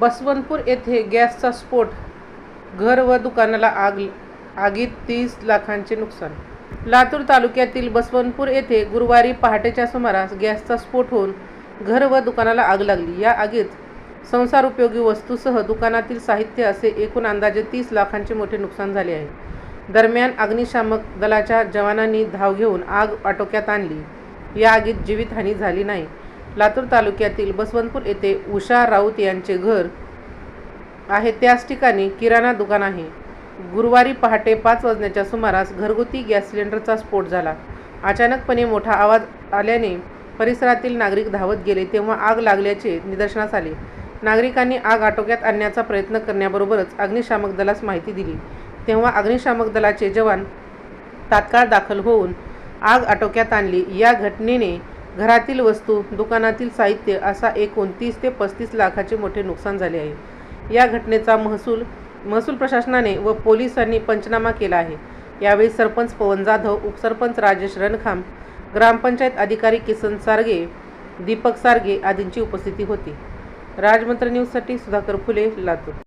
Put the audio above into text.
बसवंतपूर येथे गॅसचा स्फोट घर व दुकानाला आग आगीत तीस लाखांचे नुकसान. लातूर तालुक्यातील बसवंतपूर येथे गुरुवारी पहाटेच्या सुमारास गॅसचा स्फोट होऊन घर व दुकानाला आग लागली. या आगीत संसार उपयोगी वस्तूसह दुकानातील साहित्य असे एकूण अंदाजे तीस लाखांचे मोठे नुकसान झाले आहे. दरम्यान अग्निशामक दलाच्या जवानांनी धाव घेऊन आग आटोक्यात आणली. या आगीत जीवितहानी झाली नाही. लातूर तालुक्यातील बसवंतपूर येथे उषा राऊत यांचे घर आहे. त्याच ठिकाणी किराणा दुकान आहे. गुरुवारी पहाटे पाच वाजण्याच्या सुमारास घरगुती गॅस सिलेंडरचा स्फोट झाला. अचानकपणे मोठा आवाज आल्याने परिसरातील नागरिक धावत गेले तेव्हा आग लागल्याचे निदर्शनास आले. नागरिकांनी आग आटोक्यात आणण्याचा प्रयत्न करण्याबरोबरच अग्निशामक दलास माहिती दिली. तेव्हा अग्निशामक दलाचे जवान तात्काळ दाखल होऊन आग आटोक्यात आणली. या घटनेने घरातील वस्तू दुकानातील साहित्य असा एकूण तीस ते पस्तीस लाखाचे मोठे नुकसान झाले आहे. या घटनेचा महसूल महसूल प्रशासनाने व पोलिसांनी पंचनामा केला आहे. यावेळी सरपंच पवन जाधव उपसरपंच राजेश रणखाम ग्रामपंचायत अधिकारी किसन सारगे दीपक सारगे आदींची उपस्थिती होती. राजमंत्र न्यूजसाठी सुधाकर फुले लातूर.